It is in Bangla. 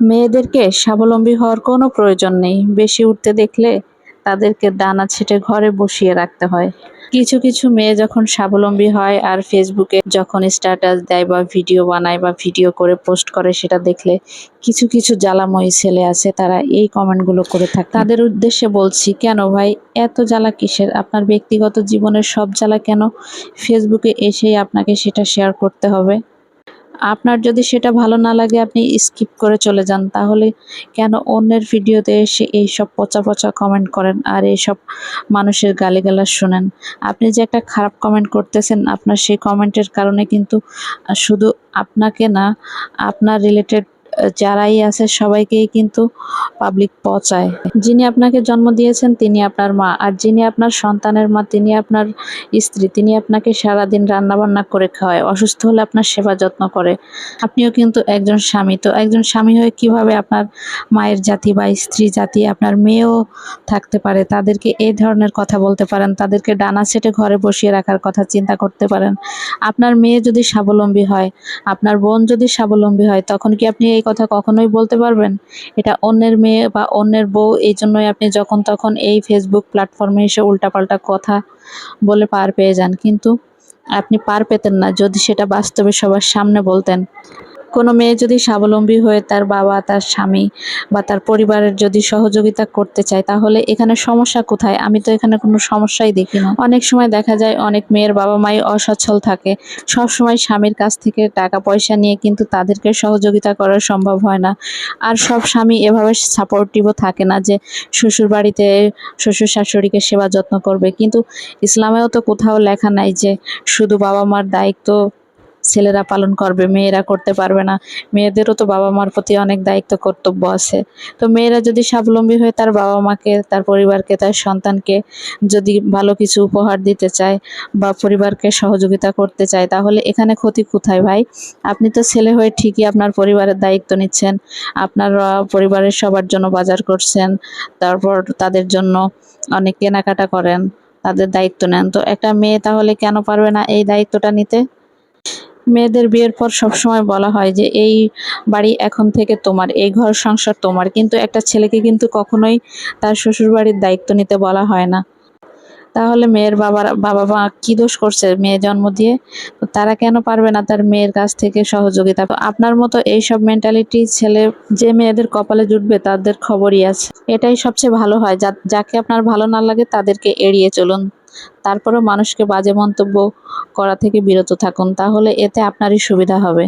মেয়েদেরকে স্বাবলম্বী হওয়ার কোনো প্রয়োজন নেই। বেশি উঠতে দেখলে তাদেরকে দানা ছেটে ঘরে বসিয়ে রাখতে হয়। কিছু কিছু মেয়ে যখন স্বাবলম্বী হয় আর ফেসবুকে যখন স্ট্যাটাস দেয় বা ভিডিও বানায় বা ভিডিও করে পোস্ট করে সেটা দেখলে কিছু কিছু জ্বালাময়ী ছেলে আছে, তারা এই কমেন্টগুলো করে থাকে। তাদের উদ্দেশ্যে বলছি, কেন ভাই, এত জ্বালা কিসের? আপনার ব্যক্তিগত জীবনের সব জ্বালা কেন ফেসবুকে এসেই আপনাকে সেটা শেয়ার করতে হবে? আপনার যদি সেটা ভালো না লাগে, আপনি স্কিপ করে চলে যান। তাহলে কেন অন্যের ভিডিওতে এসে এইসব পচা পচা কমেন্ট করেন আর এইসব মানুষের গালিগালাজ শোনেন? আপনি যে একটা খারাপ কমেন্ট করতেছেন, আপনার সেই কমেন্টের কারণে কিন্তু শুধু আপনাকে না, আপনার রিলেটেড যারাই আছে সবাইকেই কিন্তু পাবলিক পচায়। যিনি আপনাকে জন্ম দিয়েছেন, তিনি আপনার মা। আর যিনি আপনার সন্তানের মা, তিনি আপনার স্ত্রী। তিনি আপনাকে সারাদিন রান্না বান্না করে খাওয়ায়। অসুস্থ হলে আপনার সেবা যত্ন করে। আপনিও কিন্তু একজন স্বামী। তো একজন স্বামী হয়ে কীভাবে আপনার মায়ের জাতি বা স্ত্রী জাতি, আপনার মেয়েও থাকতে পারে? তাদেরকে এই ধরনের কথা বলতে পারেন। তাদেরকে ডানা সেটে ঘরে বসিয়ে রাখার কথা চিন্তা করতে পারেন। আপনার মেয়ে যদি স্বাবলম্বী হয়, আপনার বোন যদি স্বাবলম্বী হয়, তখন কি আপনি এই কথা কখনোই বলতে পারবেন? এটা অন্যের মেয়ে বা অন্যের বউ, এই জন্যই আপনি যখন তখন এই ফেসবুক প্ল্যাটফর্মে এসে উল্টাপাল্টা কথা বলে পার পেয়ে যান। কিন্তু আপনি পার পেতেন না। যদি সেটা বাস্তবে সবার সামনে বলতেন কোনো মেয়ে যদি স্বাবলম্বী হয়ে তার বাবা, তার স্বামী বা তার পরিবারের যদি সহযোগিতা করতে চায়, তাহলে এখানে সমস্যা কোথায়? আমি তো এখানে কোনো সমস্যাই দেখি না। অনেক সময় দেখা যায় অনেক মেয়ের বাবা মাই অসচ্ছল থাকে। সব সময় স্বামীর কাছ থেকে টাকা পয়সা নিয়ে কিন্তু তাদেরকে সহযোগিতা করা সম্ভব হয় না। আর সব স্বামী এভাবে সাপোর্টিভও থাকে না যে শ্বশুর বাড়িতে শ্বশুর শাশুড়িকে সেবা যত্ন করবে। কিন্তু ইসলামেও তো কোথাও লেখা নাই যে শুধু বাবা মার দায়িত্ব ছেলেরা পালন করবে, মেয়েরা করতে পারবে না। মেয়েদেরও তো বাবা মার প্রতি অনেক দায়িত্ব, কর্তব্য আছে। তো মেয়েরা যদি স্বাবলম্বী হয়ে তার বাবা মাকে তার পরিবারকে, তার সন্তানকে যদি ভালো কিছু উপহার দিতে চায় বা পরিবারকে সহযোগিতা করতে চায়, তাহলে এখানে ক্ষতি কোথায় ভাই? আপনি তো ছেলে হয়ে ঠিকই আপনার পরিবারের দায়িত্ব নিচ্ছেন। আপনার পরিবারের সবার জন্য বাজার করছেন, তারপর তাদের জন্য অনেক কেনাকাটা করেন, তাদের দায়িত্ব নেন। তো একটা মেয়ে তাহলে কেন পারবে না এই দায়িত্বটা নিতে? মেয়েদের বিয়ের পর সবসময় বলা হয় যে, এই বাড়ি এখন থেকে তোমার, এই ঘর সংসার তোমার। কিন্তু একটা ছেলেকে কিন্তু কখনোই তার শ্বশুর বাড়ির দায়িত্ব নিতে বলা হয় না। তাহলে মেয়ের বাবার, বাবা মা কি দোষ করছে মেয়ে জন্ম দিয়ে? তারা কেন পারবে না তার মেয়ের কাছ থেকে সহযোগিতা? আপনার মতো এইসব মেন্টালিটি ছেলে, যে মেয়েদের কপালে জুটবে তাদের খবরই আছে। এটাই সবচেয়ে ভালো হয়। যাকে আপনার ভালো না লাগে তাদেরকে এড়িয়ে চলুন। তারপরেও মানুষকে বাজে মন্তব্য করা থেকে বিরত থাকুন। তাহলে এতে আপনারই সুবিধা হবে।